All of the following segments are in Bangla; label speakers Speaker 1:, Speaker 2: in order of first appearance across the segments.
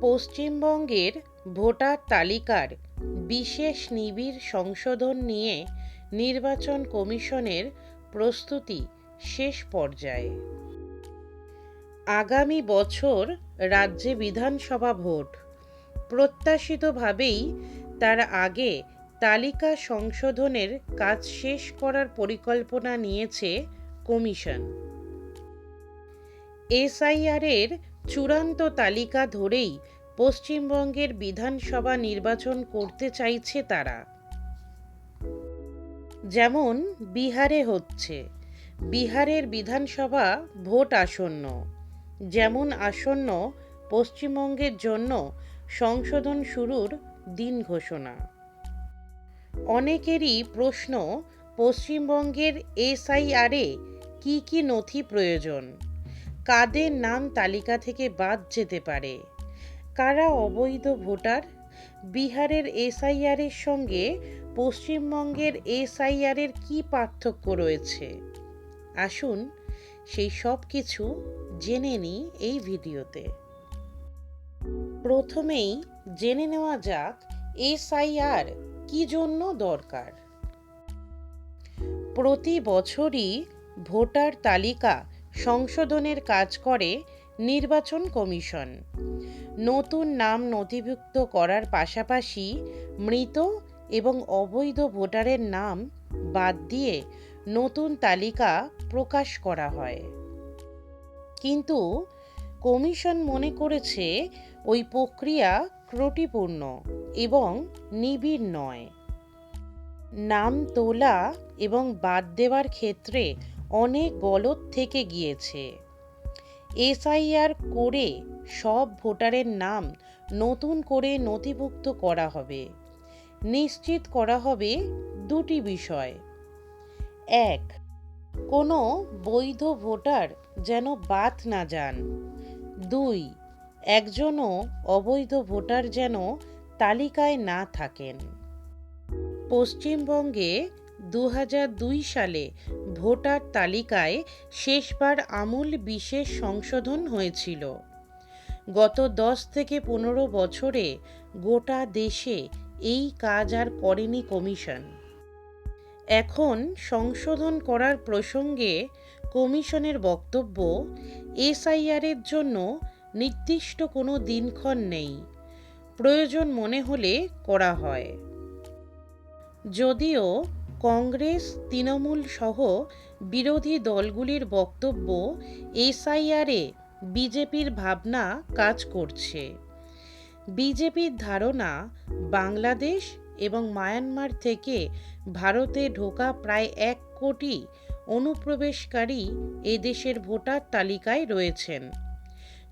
Speaker 1: পশ্চিমবঙ্গের ভোটার তালিকার বিশেষ নিবিড় সংশোধন নিয়ে নির্বাচন কমিশনের প্রস্তুতি শেষ পর্যায়ে। আগামী বছর রাজ্যে বিধানসভা ভোট। প্রত্যাশিতভাবেই তার আগে তালিকা সংশোধনের কাজ শেষ করার পরিকল্পনা নিয়েছে কমিশন। এসআইআরের চূড়ান্ত তালিকা ধরেই পশ্চিমবঙ্গের বিধানসভা নির্বাচন করতে চাইছে তারা। যেমন, বিহারে হচ্ছে। বিহারের বিধানসভা ভোট আসন্ন। যেমন আসন্ন, পশ্চিমবঙ্গের জন্য সংশোধন শুরুর দিন ঘোষণা। অনেকেরই প্রশ্ন, পশ্চিমবঙ্গের এসআইআরে কি কি নথি প্রয়োজন? কাদের নাম তালিকা থেকে বাদ যেতে পারে? কারা অবৈধ ভোটার? বিহারের এসআইআরের সঙ্গে পশ্চিমবঙ্গের এসআইআরের কি পার্থক্য রয়েছে? আসুন সেই সব কিছু জেনে নিই এই ভিডিওতে। প্রথমেই জেনে নেওয়া যাক, এসআইআর কি জন্য দরকার? প্রতি বছরই ভোটার তালিকা সংশোধনের কাজ করে নির্বাচন কমিশন। নতুন নাম নথিভুক্ত করার পাশাপাশি মৃত এবং অবৈধ ভোটারের নাম বাদ দিয়ে নতুন তালিকা প্রকাশ করা হয়। কিন্তু কমিশন মনে করেছে ওই প্রক্রিয়া ত্রুটিপূর্ণ এবং নিবিড় নয়। নাম তোলা এবং বাদ দেওয়ার ক্ষেত্রে অনেক গলত থেকে গিয়েছে। এসআইআর করে সব ভোটারের নাম নতুন করে নথিভুক্ত করা হবে। নিশ্চিত করা হবে দুটি বিষয়। এক, কোনো বৈধ ভোটার যেন বাদ না যান। দুই, একজনও অবৈধ ভোটার যেন তালিকায় না থাকেন। পশ্চিমবঙ্গে দু সালে ভোটার তালিকায় শেষবার আমূল বিশেষ সংশোধন হয়েছিল। গত দশ থেকে পনেরো বছরে গোটা দেশে এই কাজ আর করেনি কমিশন। এখন সংশোধন করার প্রসঙ্গে কমিশনের বক্তব্য, এসআইআরের জন্য নির্দিষ্ট কোনো দিনক্ষণ নেই। প্রয়োজন মনে হলে করা হয়। যদিও কংগ্রেস, তৃণমূল সহ বিরোধী দলগুলির বক্তব্য এসআইআরে বিজেপির ভাবনা কাজ করছে। বিজেপির ধারণা, বাংলাদেশ এবং মায়ানমার থেকে ভারতে ঢোকা প্রায় এক কোটি অনুপ্রবেশকারী এদেশের ভোটার তালিকায় রয়েছেন।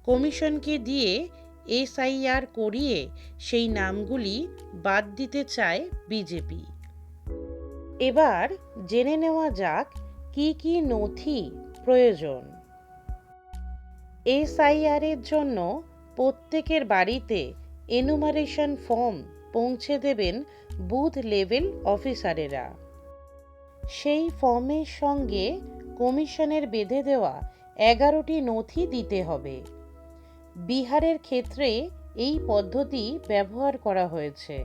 Speaker 1: কমিশনকে দিয়ে এসআইআর করিয়ে সেই নামগুলি বাদ দিতে চায় বিজেপি। এবার জেনে নেওয়া যাক কি কি নথি প্রয়োজন। এসআইআরের জন্য প্রত্যেকের বাড়িতে এনুমারেশন ফর্ম পৌঁছে দেবেন বুথ লেভেল অফিসারেরা সেই ফর্মের সঙ্গে কমিশনের বেঁধে দেওয়া এগারোটি নথি দিতে হবে। বিহারের ক্ষেত্রে এই পদ্ধতি ব্যবহার করা হয়েছে।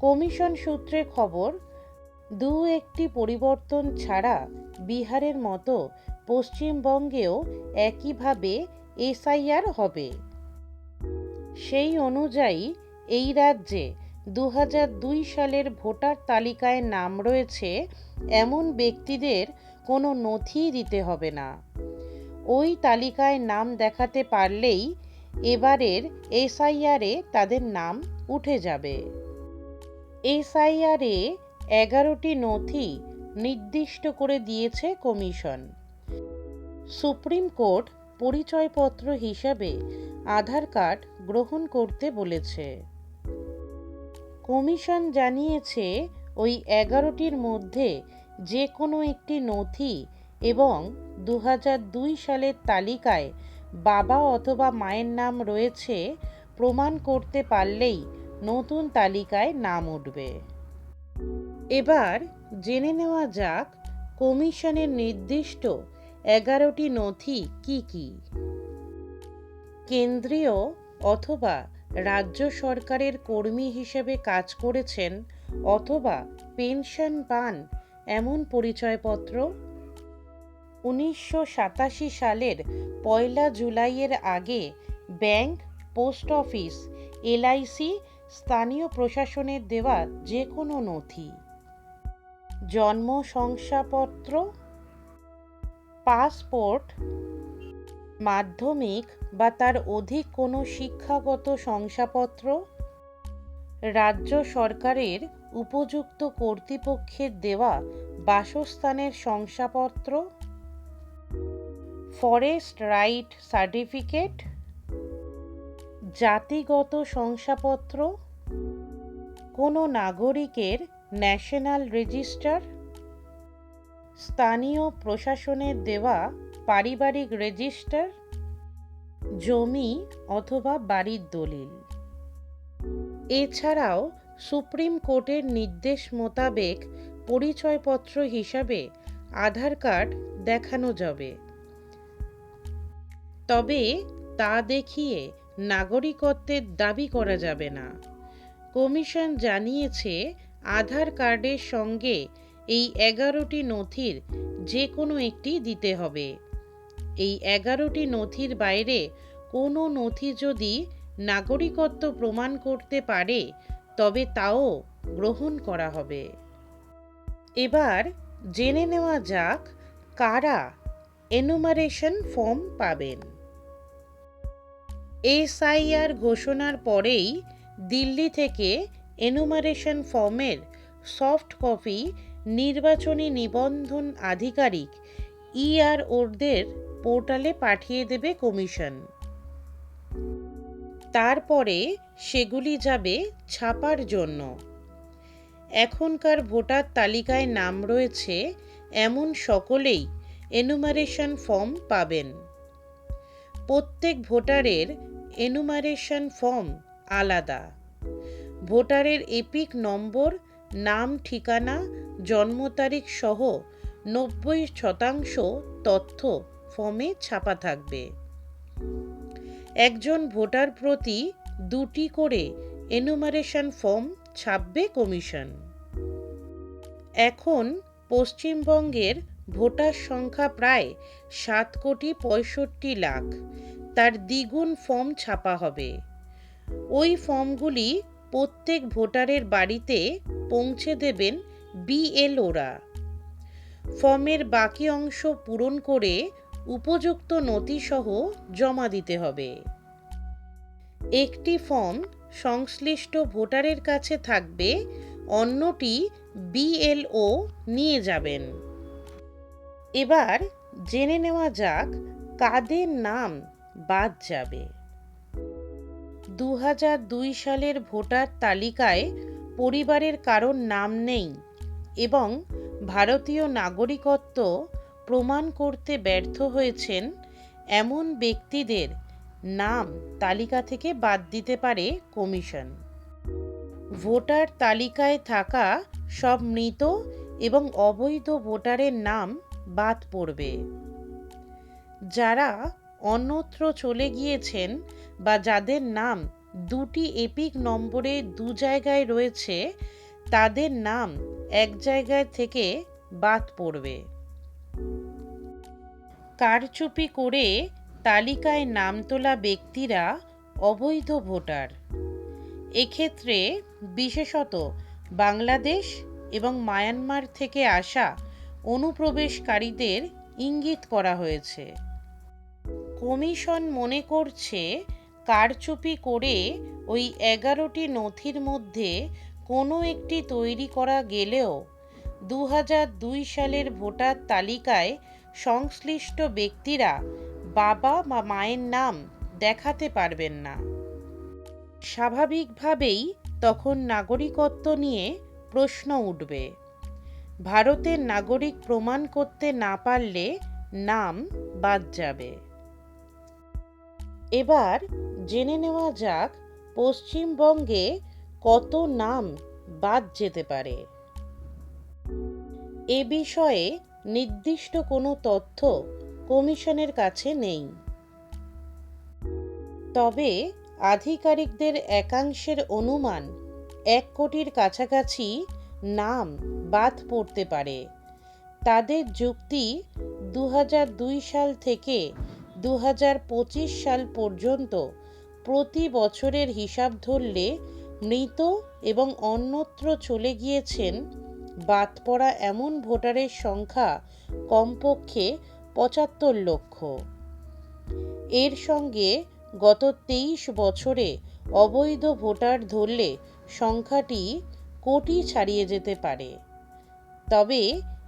Speaker 1: কমিশন সূত্রে খবর দু একটি পরিবর্তন ছাড়া বিহারের মতো পশ্চিমবঙ্গেও একইভাবে এসআইআর হবে। সেই অনুযায়ী এই রাজ্যে দু দুই সালের ভোটার তালিকায় নাম রয়েছে এমন ব্যক্তিদের কোনো নথি দিতে হবে না। ওই তালিকায় নাম দেখাতে পারলেই এবারের এসআইআরে তাদের নাম উঠে যাবে। এসআইআরে এগারোটি নথি নির্দিষ্ট করে দিয়েছে কমিশন। সুপ্রিম কোর্ট পরিচয়পত্র হিসাবে আধার কার্ড গ্রহণ করতে বলেছে। কমিশন জানিয়েছে, ওই এগারোটির মধ্যে যে কোনো একটি নথি এবং দু সালের তালিকায় বাবা অথবা মায়ের নাম রয়েছে, প্রমাণ করতে পারলেই নতুন তালিকায় নাম উঠবে। এবার জেনে নেওয়া যাক কমিশনের নির্দিষ্ট এগারোটি নথি কি কি। কেন্দ্রীয় অথবা রাজ্য সরকারের কর্মী হিসেবে কাজ করেছেন অথবা পেনশন পান এমন পরিচয়পত্র। উনিশশো সাতাশি সালের পয়লা জুলাইয়ের আগে ব্যাংক, পোস্ট অফিস, এলআইসি, স্থানীয় প্রশাসনের দেওয়া যে কোনো নথি। জন্ম শংসাপত্র, পাসপোর্ট, মাধ্যমিক বা তার অধিক কোনো শিক্ষাগত শংসাপত্র, রাজ্য সরকারের উপযুক্ত কর্তৃপক্ষের দেওয়া বাসস্থানের শংসাপত্র, ফরেস্ট রাইট সার্টিফিকেট, জাতিগত শংসাপত্র, কোনো নাগরিকের ন্যাশনাল রেজিস্টার, স্থানীয় প্রশাসনের দেওয়া পারিবারিক রেজিস্টার, জমি অথবা বাড়ির দলিল। এছাড়াও সুপ্রিম কোর্টের নির্দেশ মোতাবেক পরিচয়পত্র হিসাবে আধার কার্ড দেখানো যাবে। তবে তা দেখিয়ে নাগরিকত্বের দাবি করা যাবে না। কমিশন জানিয়েছে আধার কার্ডের সঙ্গে এই এগারোটি নথির যে কোনো একটি দিতে হবে। এই এগারোটি নথির বাইরে কোনো নথি যদি নাগরিকত্ব প্রমাণ করতে পারে, তবে তাও গ্রহণ করা হবে। এবার জেনে নেওয়া যাক কারা এনুমারেশন ফর্ম পাবেন। এসআইআর ঘোষণার পরেই দিল্লি থেকে এনুমারেশন ফর্মের সফট কপি নির্বাচনী নিবন্ধন আধিকারিক ইআরওদের পোর্টালে পাঠিয়ে দেবে কমিশন। তারপরে সেগুলি যাবে ছাপার জন্য। এখনকার ভোটার তালিকায় নাম রয়েছে, এমন সকলেই এনুমারেশন ফর্ম পাবেন। প্রত্যেক ভোটারের এনুমারেশন ফর্ম আলাদা। ভোটারের এপিক নম্বর, নাম, ঠিকানা, জন্ম তারিখ সহ নব্বই শতাংশ তথ্য ফর্মে ছাপা থাকবে। একজন ভোটার প্রতি দুটি করে এনুমারেশন ফর্ম ছাপবে কমিশন। এখন পশ্চিমবঙ্গের ভোটার সংখ্যা প্রায় সাত কোটি পঁয়ষট্টি লাখ। তার দ্বিগুণ ফর্ম ছাপা হবে। ওই ফর্মগুলি প্রত্যেক ভোটারের বাড়িতে পৌঁছে দেবেন বিএলওরা। ফর্মের বাকি অংশ পূরণ করে উপযুক্ত নথিসহ জমা দিতে হবে। একটি ফর্ম সংশ্লিষ্ট ভোটারের কাছে থাকবে, অন্যটি বিএলও নিয়ে যাবেন। এবার জেনে নেওয়া যাক কাদের নাম বাদ যাবে। দু সালের ভোটার তালিকায় পরিবারের কারোর নাম নেই এবং ভারতীয় নাগরিকত্ব প্রমাণ করতে ব্যর্থ হয়েছেন এমন ব্যক্তিদের নাম তালিকা থেকে বাদ দিতে পারে কমিশন। ভোটার তালিকায় থাকা সব মৃত এবং অবৈধ ভোটারের নাম বাদ পড়বে। যারা অন্যত্র চলে গিয়েছেন বা যাদের নাম দুটি এপিক নম্বরে দু জায়গায় রয়েছে, তাদের নাম এক জায়গায় থেকে বাদ পড়বে। কারচুপি করে তালিকায় নাম তোলা ব্যক্তিরা অবৈধ ভোটার। এক্ষেত্রে বিশেষত বাংলাদেশ এবং মায়ানমার থেকে আসা অনুপ্রবেশকারীদের ইঙ্গিত করা হয়েছে। কমিশন মনে করছে কারচুপি করে ওই এগারোটি নথির মধ্যে কোনো একটি তৈরি করা গেলেও দু দুই সালের ভোটার তালিকায় সংশ্লিষ্ট ব্যক্তিরা বাবা বা মায়ের নাম দেখাতে পারবেন না। স্বাভাবিকভাবেই তখন নাগরিকত্ব নিয়ে প্রশ্ন উঠবে। ভারতের নাগরিক প্রমাণ করতে না পারলে নাম বাদ যাবে। এবার জেনে নেওয়া যাক পশ্চিমবঙ্গে কত নাম বাদ যেতে পারে। এ বিষয়ে নির্দিষ্ট কোনো তথ্য কমিশনের কাছে নেই। তবে আধিকারিকদের একাংশের অনুমান এক কোটির কাছাকাছি নাম বাদ পড়তে পারে। তাদের যুক্তি দু হাজার দুই সাল থেকে দু হাজার পঁচিশ সাল পর্যন্ত প্রতি বছরের হিসাব ধরলে মৃত এবং অন্যত্র চলে গিয়েছেন বাদ পড়া এমন ভোটারের সংখ্যা কমপক্ষে পঁচাত্তর লক্ষ। এর সঙ্গে গত তেইশ বছরে অবৈধ ভোটার ধরলে সংখ্যাটি কোটি ছাড়িয়ে যেতে পারে। তবে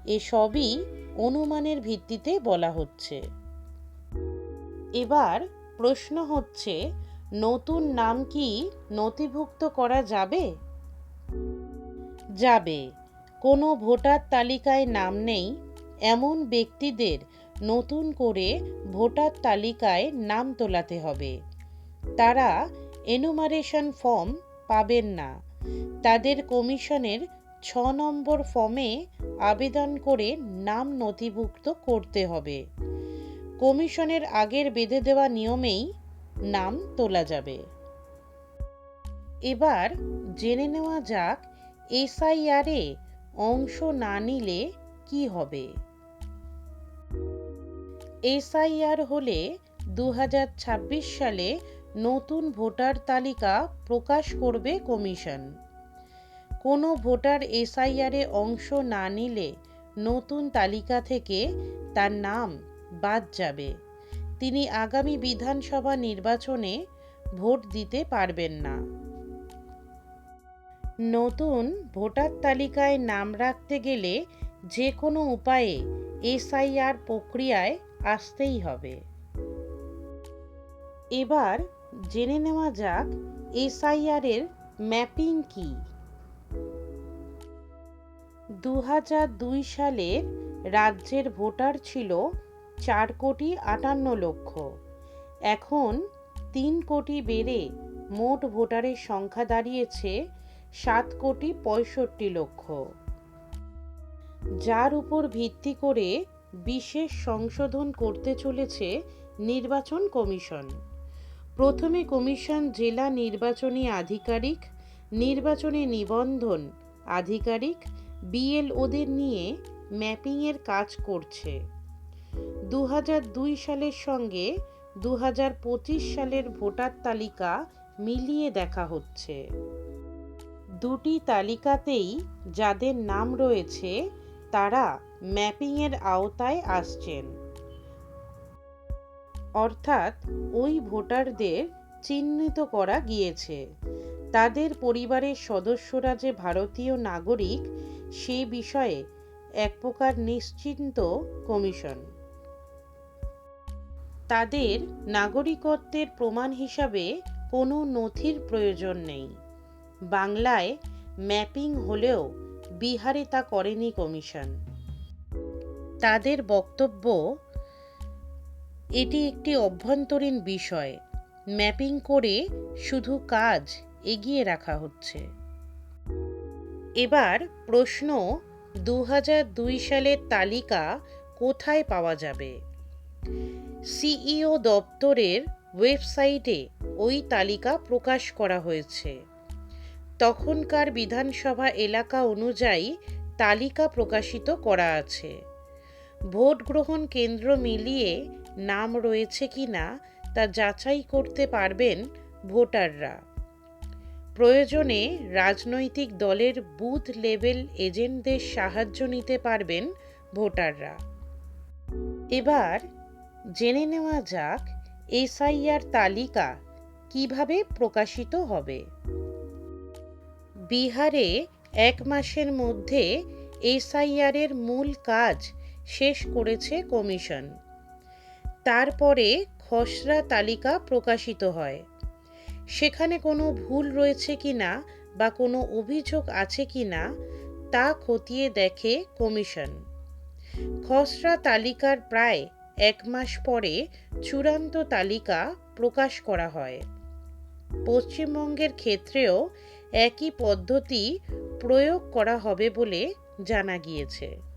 Speaker 1: এসবই অনুমানের ভিত্তিতে বলা হচ্ছে। এবার প্রশ্ন হচ্ছে, নতুন নাম কি নথিভুক্ত করা যাবে? যাবে। কোনো ভোটার তালিকায় নাম নেই, এমন ব্যক্তিদের নতুন করে ভোটার তালিকায় নাম তোলাতে হবে। তারা এনুমারেশন ফর্ম পাবেন না। তাদের কমিশনের ছ নম্বর ফর্মে আবেদন করে নাম নথিভুক্ত করতে হবে। কমিশনের আগের বেঁধে দেওয়া নিয়মেই নাম তোলা যাবে। এবার জেনে নেওয়া যাক, এসআইআরে অংশ না নিলে কি হবে? এসআইআর হলে দু হাজার ছাব্বিশ সালে নতুন ভোটার তালিকা প্রকাশ করবে কমিশন। কোনো ভোটার এসআইআরে অংশ না নিলে নতুন তালিকা থেকে তার নাম বাদ যাবে। তিনি আগামী বিধানসভা নির্বাচনে ভোট দিতে পারবেন না। নতুন ভোটার তালিকায় নাম রাখতে গেলে যে কোনো উপায়ে এসআইআর প্রক্রিয়ায় আসতেই হবে। এবার জেনে নেওয়া যাক এসআইআর এর ম্যাপিং কি। দু দুই সালে রাজ্যের ভোটার ছিল চার কোটি আটান্ন লক্ষ। এখন তিন কোটি বেড়ে মোট ভোটারের সংখ্যা দাঁড়িয়েছে সাত কোটি পঁয়ষট্টি লক্ষ। যার উপর ভিত্তি করে বিশেষ সংশোধন করতে চলেছে নির্বাচন কমিশন। প্রথমে কমিশন জেলা নির্বাচনী আধিকারিক, নির্বাচনী নিবন্ধন আধিকারিক, বিএলওদের নিয়ে ম্যাপিংয়ের কাজ করছে। দু সালের সঙ্গে দু হাজার পঁচিশ সালের ভোটার তালিকা মিলিয়ে দেখা হচ্ছে। দুটি তালিকাতেই যাদের নাম রয়েছে, তারা ম্যাপিংয়ের আওতায় আসছেন। অর্থাৎ ওই ভোটারদের চিহ্নিত করা গিয়েছে। তাদের পরিবারের সদস্যরা যে ভারতীয় নাগরিক, সে বিষয়ে এক প্রকার নিশ্চিন্ত কমিশন। তাদের নাগরিকত্বের প্রমাণ হিসাবে কোনো নথির প্রয়োজন নেই। বাংলায় ম্যাপিং হলেও বিহারে তা করেনি কমিশন। তাদের বক্তব্য, এটি একটি অভ্যন্তরীণ বিষয়। ম্যাপিং করে শুধু কাজ এগিয়ে রাখা হচ্ছে। এবার প্রশ্ন দু সালের তালিকা কোথায় পাওয়া যাবে? সিইও দপ্তরের ওয়েবসাইটে ওই তালিকা প্রকাশ করা হয়েছে। তখনকার বিধানসভা এলাকা অনুযায়ী তালিকা প্রকাশিত করা আছে। ভোট গ্রহণ কেন্দ্র মিলিয়ে নাম রয়েছে কি না তা যাচাই করতে পারবেন ভোটাররা। প্রয়োজনে রাজনৈতিক দলের বুথ লেভেল এজেন্টদের সাহায্য নিতে পারবেন ভোটাররা। এবার জেনে নেওয়া যাক এসআইআর তালিকা কীভাবে প্রকাশিত হবে। বিহারে এক মাসের মধ্যে এসআইআর এর মূল কাজ শেষ করেছে কমিশন। তারপরে খসড়া তালিকা প্রকাশিত হয়। সেখানে কোনো ভুল রয়েছে কি না বা কোনো অভিযোগ আছে কি না তা খতিয়ে দেখে কমিশন। খসড়া তালিকার প্রায় এক মাস পরে চূড়ান্ত তালিকা প্রকাশ করা হয়। পশ্চিমবঙ্গের ক্ষেত্রেও একই পদ্ধতি প্রয়োগ করা হবে বলে জানা গিয়েছে।